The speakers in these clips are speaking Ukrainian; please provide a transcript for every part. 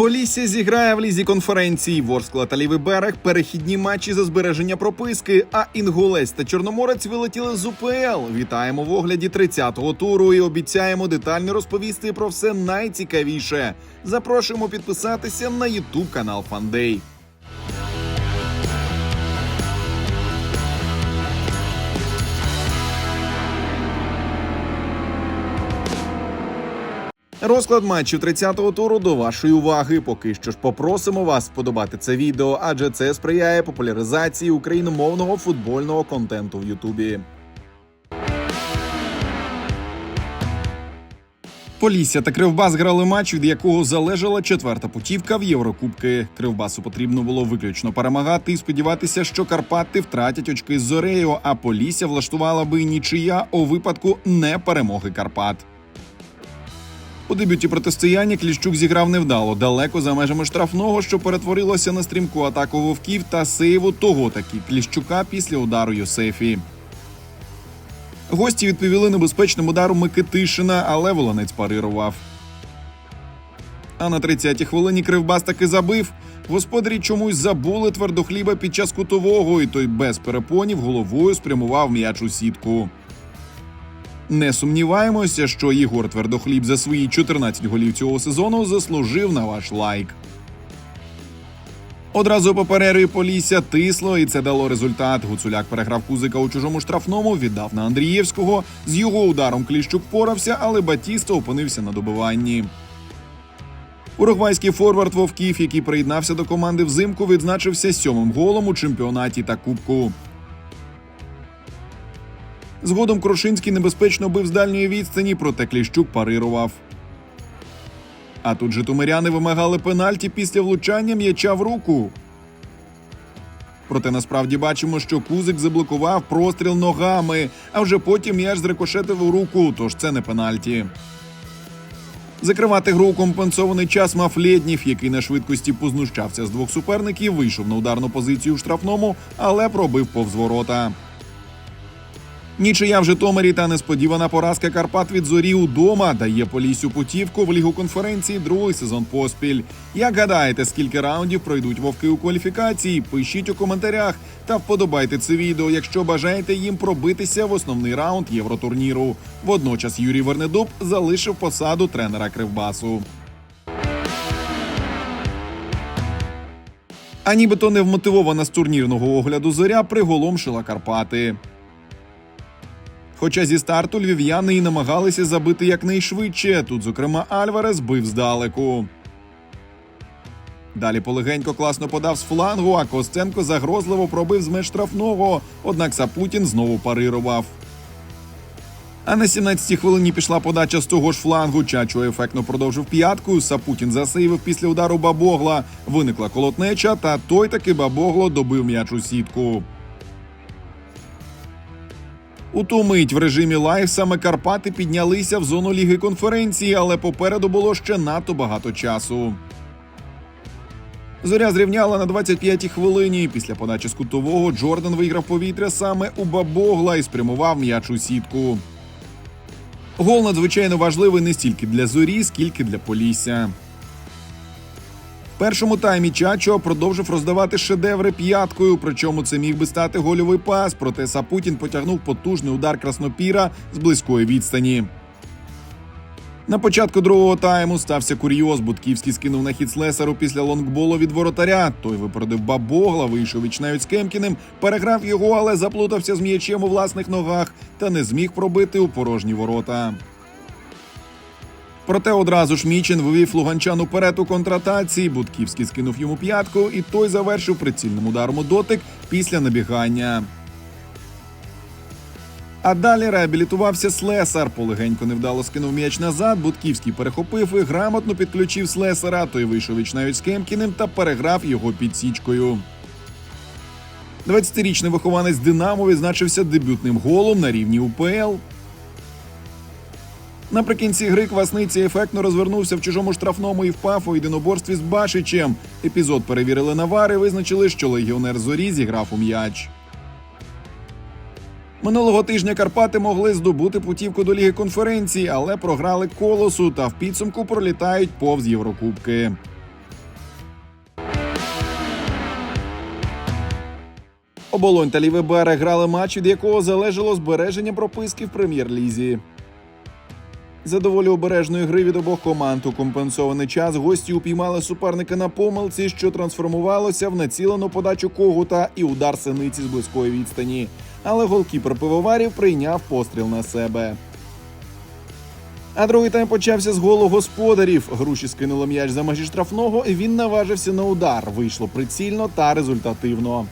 Полісся зіграє в лізі конференції. Ворскла та лівий берег перехідні матчі за збереження прописки. А інгулець та чорноморець вилетіли з УПЛ. Вітаємо в огляді 30-го туру і обіцяємо детально розповісти про все найцікавіше. Запрошуємо підписатися на Ютуб канал Фандей. Розклад матчів 30-го туру до вашої уваги. Поки що ж попросимо вас сподобати це відео, адже це сприяє популяризації україномовного футбольного контенту в Ютубі. Полісся та Кривбас грали матч, від якого залежала четверта путівка в Єврокубки. Кривбасу потрібно було виключно перемагати і сподіватися, що Карпати втратять очки з Зорею, а Полісся влаштувала би нічия у випадку неперемоги Карпат. У дебюті протистояння Кліщук зіграв невдало, далеко за межами штрафного, що перетворилося на стрімку атаку вовків та сейву того таки Кліщука після удару Йосефі. Гості відповіли небезпечним ударом Микитишина, але волонець парирував. А на 30-й хвилині Кривбас таки забив. Господарі чомусь забули твердохліба під час кутового, і той без перепонів головою спрямував м'яч у сітку. Не сумніваємося, що Єгор Твердохліб за свої 14 голів цього сезону заслужив на ваш лайк. Одразу по перерві Полісся тисло, і це дало результат. Гуцуляк переграв кузика у чужому штрафному, віддав на Андрієвського. З його ударом Кліщук порався, але Батіста опинився на добиванні. Уругвайський форвард Вовків, який приєднався до команди взимку, відзначився сьомим голом у чемпіонаті та кубку. Згодом Крушинський небезпечно бив з дальньої відстані, проте Кліщук парирував. А тут житомиряни вимагали пенальті після влучання м'яча в руку. Проте насправді бачимо, що Кузик заблокував простріл ногами, а вже потім м'яч зрикошетив у руку, тож це не пенальті. Закривати гру у компенсований час мав Лєднів, який на швидкості познущався з двох суперників, вийшов на ударну позицію в штрафному, але пробив повз ворота. Нічия в Житомирі та несподівана поразка Карпат від зорі удома дає Поліссю путівку в лігу конференції другий сезон поспіль. Як гадаєте, скільки раундів пройдуть вовки у кваліфікації? Пишіть у коментарях та вподобайте це відео, якщо бажаєте їм пробитися в основний раунд євротурніру. Водночас Юрій Вернедуб залишив посаду тренера Кривбасу. А нібито невмотивована з турнірного огляду зоря приголомшила Карпати. Хоча зі старту львів'яни і намагалися забити якнайшвидше. Тут, зокрема, Альварес бив здалеку. Далі полегенько класно подав з флангу, а Костенко загрозливо пробив з меж штрафного. Однак Сапутін знову парирував. А на 17-й хвилині пішла подача з того ж флангу. Чачо ефектно продовжив п'яткою. Сапутін засейвив після удару Бабогла. Виникла колотнеча, та той таки Бабогло добив м'яч у сітку. У ту мить в режимі лайв саме Карпати піднялися в зону ліги конференції, але попереду було ще надто багато часу. Зоря зрівняла на 25-й хвилині. Після подачі з Джордан виграв повітря саме у Бабогла і спрямував м'яч у сітку. Гол надзвичайно важливий не стільки для зорі, скільки для Полісся. Першому таймі Чачо продовжив роздавати шедеври п'яткою. Причому це міг би стати гольовий пас. Проте Сапутін потягнув потужний удар краснопіра з близької відстані. На початку другого тайму стався курйоз. Будківський скинув на хід Слесару після лонгболу від воротаря. Той випередив Бабогла, вийшов віч навіть з Кемкіним, переграв його, але заплутався з м'ячем у власних ногах та не зміг пробити у порожні ворота. Проте одразу ж Мічин вивів Луганчан уперед у контратації. Будківський скинув йому п'ятку, і той завершив прицільним ударом у дотик після набігання. А далі реабілітувався Слесар. Полегенько невдало скинув м'яч назад. Будківський перехопив і грамотно підключив Слесара. Той вийшов віч навіть з Кемкіним та переграв його підсічкою. 20-річний вихованець Динамо відзначився дебютним голом на рівні УПЛ. Наприкінці гри Квасниці ефектно розвернувся в чужому штрафному і впав у єдиноборстві з Башичем. Епізод перевірили навари, визначили, що легіонер зорі зіграв у м'яч. Минулого тижня Карпати могли здобути путівку до ліги конференції, але програли колосу та в підсумку пролітають повз Єврокубки. Оболонь та лівий берег грали матч, від якого залежало збереження прописки в прем'єр-лізі. За доволі обережної гри від обох команд у компенсований час гості упіймали суперника на помилці, що трансформувалося в націлену подачу когута і удар синиці з близької відстані. Але голкіпер пивоварів прийняв постріл на себе. А другий тайм почався з голу господарів. Груші скинули м'яч за межі штрафного, і він наважився на удар. Вийшло прицільно та результативно.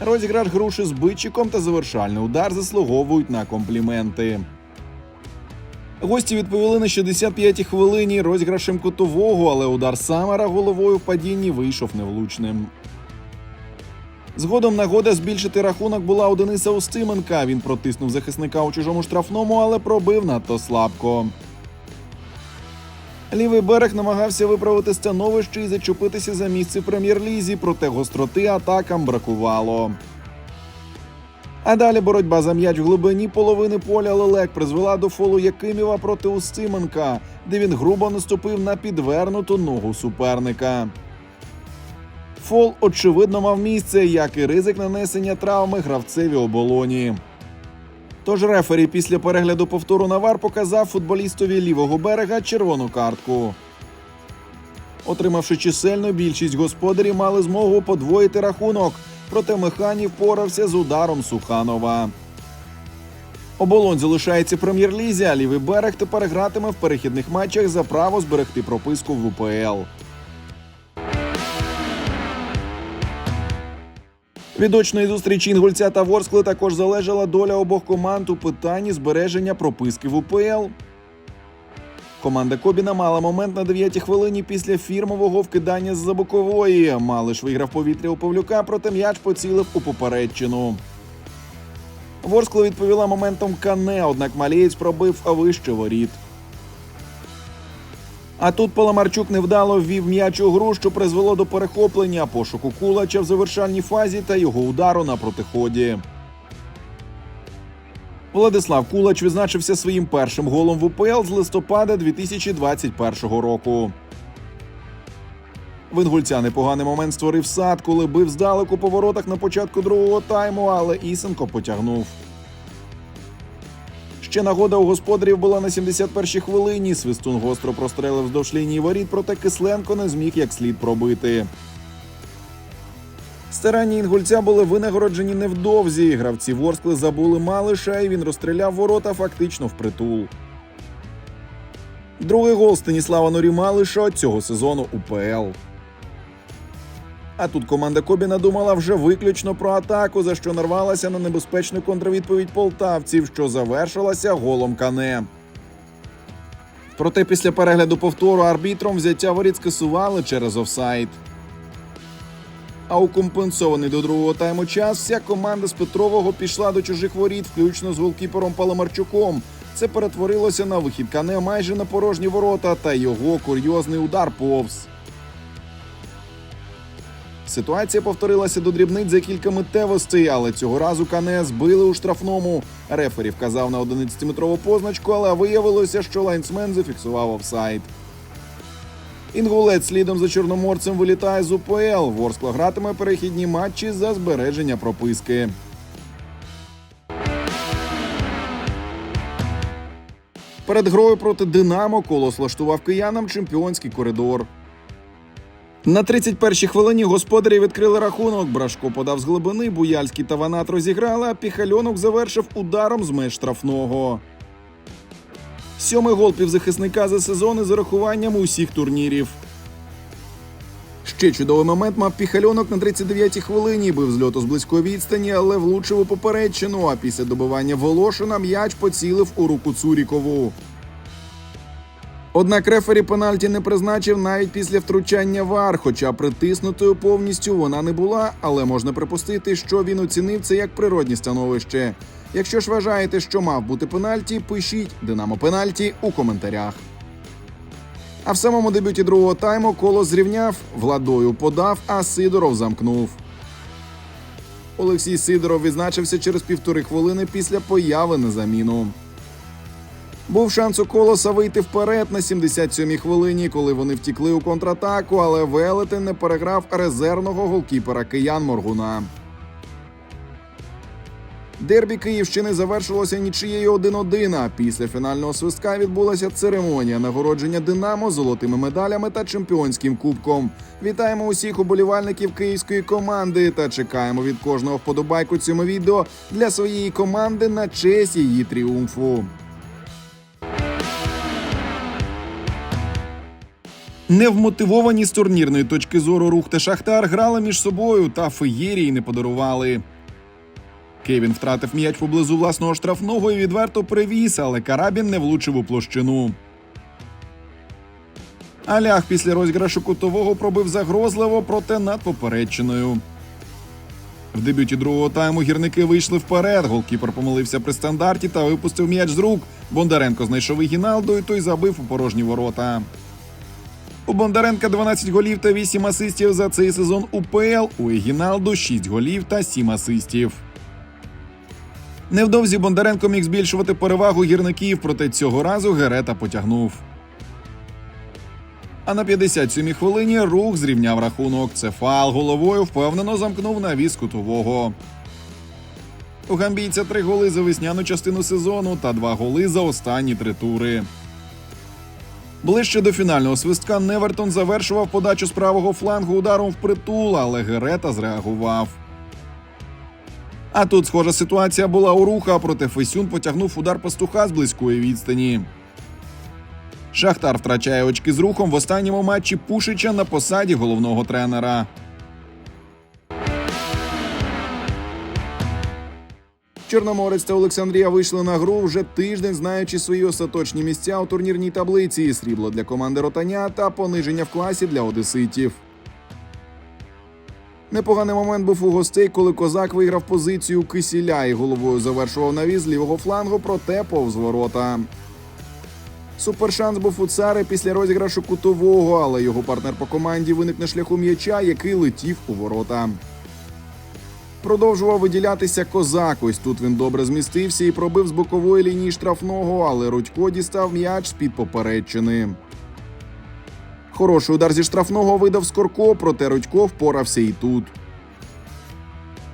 Розіграш груші з бичиком та завершальний удар заслуговують на компліменти. Гості відповіли на 65-й хвилині розіграшем кутового, але удар Самара головою в падінні вийшов невлучним. Згодом нагода збільшити рахунок була у Дениса Устименка. Він протиснув захисника у чужому штрафному, але пробив надто слабко. Лівий берег намагався виправити становище і зачепитися за місце в прем'єр-лізі, проте гостроти атакам бракувало. А далі боротьба за м'яч в глибині половини поля Лелек призвела до фолу Якимєва проти Устименка, де він грубо наступив на підвернуту ногу суперника. Фол очевидно мав місце, як і ризик нанесення травми гравцеві оболоні. Тож рефері після перегляду повтору на вар показав футболістові лівого берега червону картку. Отримавши чисельну більшість господарі мали змогу подвоїти рахунок, проте Механів впорався з ударом Суханова. Оболонь залишається в прем'єр-лізі, а лівий берег тепер гратиме в перехідних матчах за право зберегти прописку в УПЛ. Від очної зустрічі Інгульця та Ворскли також залежала доля обох команд у питанні збереження прописки в УПЛ. Команда Кобіна мала момент на 9-й хвилині після фірмового вкидання з-за бокової. Малиш виграв повітря у Павлюка, проте м'яч поцілив у попередчину. Ворскла відповіла моментом Кане, однак Малієць пробив вище воріт. А тут Паламарчук невдало ввів м'яч у гру, що призвело до перехоплення, пошуку кулача в завершальній фазі та його удару на протиході. Владислав Кулач відзначився своїм першим голом в УПЛ з листопада 2021 року. Вингульця непоганий момент створив сад, коли бив здалеку по воротах на початку другого тайму, але Ісенко потягнув. Ще нагода у господарів була на 71-й хвилині. Свистун гостро прострелив вздовж лінії воріт, проте Кисленко не зміг як слід пробити. Старанні інгульця були винагороджені невдовзі. Гравці Ворскли забули Малиша, і він розстріляв ворота фактично впритул. Другий гол Станіслава Норі Малиша цього сезону УПЛ. А тут команда Кобіна думала вже виключно про атаку, за що нарвалася на небезпечну контрвідповідь полтавців, що завершилася голом Кане. Проте після перегляду повтору арбітром взяття воріт скасували через офсайд. А у компенсований до другого тайму час вся команда з Петрового пішла до чужих воріт, включно з голкіпером Паламарчуком. Це перетворилося на вихід Кане майже на порожні ворота та його курйозний удар повз. Ситуація повторилася до дрібниць за кілька миттєвостей, але цього разу Кане збили у штрафному. Рефері вказав на 11-метрову позначку, але виявилося, що лайнсмен зафіксував офсайд. Інгулець слідом за чорноморцем вилітає з УПЛ. Ворскла гратиме перехідні матчі за збереження прописки. Перед грою проти Динамо Колос влаштував киянам чемпіонський коридор. На 31-й хвилині господарі відкрили рахунок. Брашко подав з глибини, Буяльський та Ванат розіграли, а Піхальонок завершив ударом з меж штрафного. Сьомий гол півзахисника за сезон із зарахуванням усіх турнірів. Ще чудовий момент мав піхальонок на 39-й хвилині. Бив з льоту з близької відстані, але влучив у попередчину. А після добивання Волошина м'яч поцілив у руку Цурікову. Однак рефері пенальті не призначив навіть після втручання вар, хоча притиснутою повністю вона не була, але можна припустити, що він оцінив це як природні становище. Якщо ж вважаєте, що мав бути пенальті, пишіть Динамо пенальті у коментарях. А в самому дебюті другого тайму коло зрівняв, владою подав, а Сидоров замкнув. Олексій Сидоров відзначився через півтори хвилини після появи на заміну. Був шанс у колоса вийти вперед на 77-й хвилині, коли вони втікли у контратаку, але Велетен не переграв резервного голкіпера киян Моргуна. Дербі Київщини завершилося нічиєю 1-1, а Після фінального свистка відбулася церемонія нагородження Динамо золотими медалями та чемпіонським кубком. Вітаємо усіх уболівальників київської команди та чекаємо від кожного вподобайку цьому відео для своєї команди на честь її тріумфу. Невмотивовані з турнірної точки зору рух та Шахтар грали між собою та феєрії не подарували. Кевін втратив м'яч поблизу власного штрафного і відверто привіз, але Карабін не влучив у площину. Алях після розіграшу кутового пробив загрозливо, проте над попередчиною. В дебюті другого тайму гірники вийшли вперед. Голкіпер помилився при стандарті та випустив м'яч з рук. Бондаренко знайшов Гіналду, і той забив у порожні ворота. У Бондаренка 12 голів та 8 асистів за цей сезон УПЛ. У Егіналду 6 голів та 7 асистів. Невдовзі Бондаренко міг збільшувати перевагу гірників, проте цього разу Герета потягнув. А на 57-й хвилині рух зрівняв рахунок. Це фал головою впевнено замкнув навіс кутового. У гамбійця три голи за весняну частину сезону та два голи за останні три тури. Ближче до фінального свистка Невертон завершував подачу з правого флангу ударом в притул, але Герета зреагував. А тут схожа ситуація була у руха, проте Фесюн потягнув удар пастуха з близької відстані. Шахтар втрачає очки з рухом в останньому матчі Пушича на посаді головного тренера. Чорноморець та Олександрія вийшли на гру вже тиждень, знаючи свої остаточні місця у турнірній таблиці. Срібло для команди Ротаня та пониження в класі для одеситів. Непоганий момент був у гостей, коли козак виграв позицію кисіля і головою завершував навіз лівого флангу, проте повз ворота. Супершанс був у цари після розіграшу кутового, але його партнер по команді виник на шляху м'яча, який летів у ворота. Продовжував виділятися козак. Ось тут він добре змістився і пробив з бокової лінії штрафного, але Рудько дістав м'яч з-під попередчини. Хороший удар зі штрафного видав Скорко, проте Рудько впорався і тут.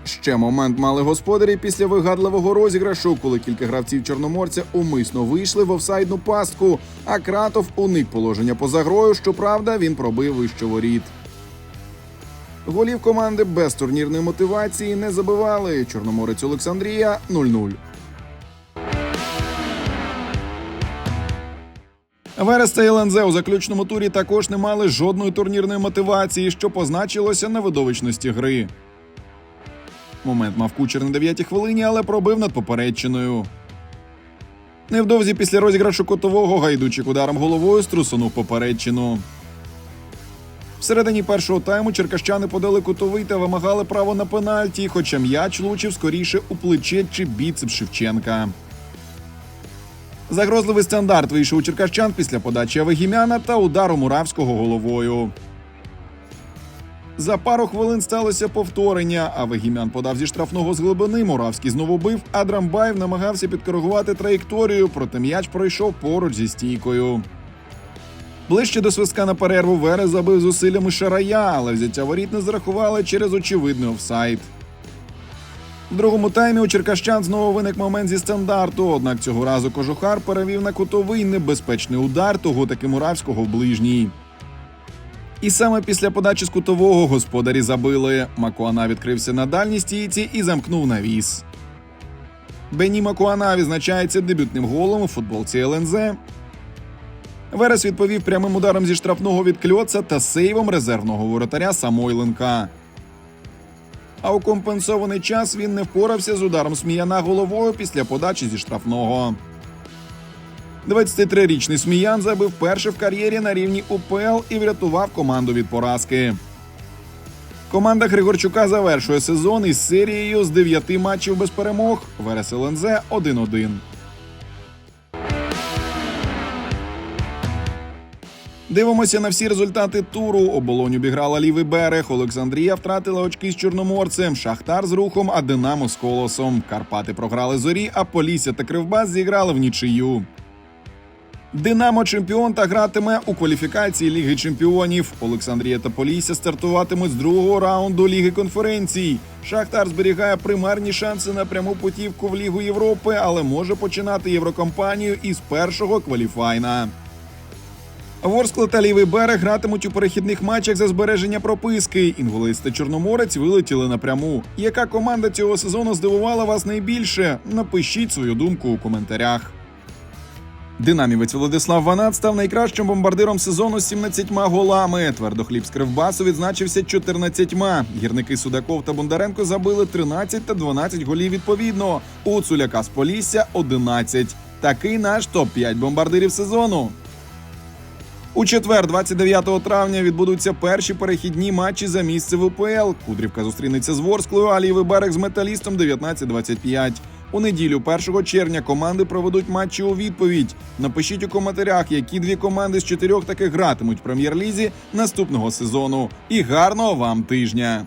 Ще момент мали господарі після вигадливого розіграшу, коли кілька гравців чорноморця умисно вийшли в офсайдну пастку, а Кратов уник положення поза грою. Щоправда, він пробив вище воріт. Голів команди без турнірної мотивації не забивали. Чорноморець Олександрія 0-0. Верес та ЛНЗ у заключному турі також не мали жодної турнірної мотивації, що позначилося на видовищності гри. Момент мав кучер на 9-й хвилині, але пробив над попередчиною. Невдовзі після розіграшу котового гайдучик ударом головою струсунув попередчину. Всередині першого тайму черкащани подали кутовий та вимагали право на пенальті, хоча м'яч влучив скоріше у плече чи біцеп Шевченка. Загрозливий стандарт вийшов у черкащан після подачі Авегімяна та удару Муравського головою. За пару хвилин сталося повторення. Авегімян подав зі штрафного з глибини. Муравський знову бив, а Драмбаєв намагався підкоригувати траєкторію, проте м'яч пройшов поруч зі стійкою. Ближче до свистка на перерву Верес забив зусиллями Шарая, але взяття воріт не зарахували через очевидний офсайд. В другому таймі у Черкащан знову виник момент зі стандарту. Однак цього разу кожухар перевів на кутовий небезпечний удар того таки Муравського в ближній. І саме після подачі з кутового господарі забили. Макуана відкрився на дальній стійці і замкнув навіс. Бені Макуана відзначається дебютним голом у футболці ЛНЗ. Верес відповів прямим ударом зі штрафного від кльоца та сейвом резервного воротаря Самойленка. А у компенсований час він не впорався з ударом Сміяна головою після подачі зі штрафного. 23-річний Сміян забив перший в кар'єрі на рівні УПЛ і врятував команду від поразки. Команда Григорчука завершує сезон із серією з 9 матчів без перемог. Верес ЛНЗ 1-1. Дивимося на всі результати туру. Оболонь обіграла лівий берег. Олександрія втратила очки з Чорноморцем. Шахтар з рухом, а Динамо з колосом. Карпати програли зорі, а Полісся та Кривбас зіграли в нічию. Динамо чемпіон та гратиме у кваліфікації Ліги Чемпіонів. Олександрія та Полісся стартуватимуть з другого раунду Ліги конференцій. Шахтар зберігає примарні шанси на пряму путівку в Лігу Європи, але може починати єврокомпанію із першого кваліфайна. Ворскла та лівий берег гратимуть у перехідних матчах за збереження прописки. Інгулець та Чорноморець вилетіли напряму. Яка команда цього сезону здивувала вас найбільше? Напишіть свою думку у коментарях. Динамівець Владислав Ванат став найкращим бомбардиром сезону з 17 голами. Твердохліб з Кривбасу відзначився 14. Гірники Судаков та Бондаренко забили 13 та 12 голів відповідно. У Цуляка з Полісся 11. Такий наш топ-5 бомбардирів сезону. У четвер, 29 травня, відбудуться перші перехідні матчі за місце в. Кудрівка зустрінеться з Ворсклою, а лівий берег з металістом 19-25. У неділю, 1 червня, команди проведуть матчі у відповідь. Напишіть у коментарях, які дві команди з чотирьох таких гратимуть в прем'єр-лізі наступного сезону. І гарного вам тижня!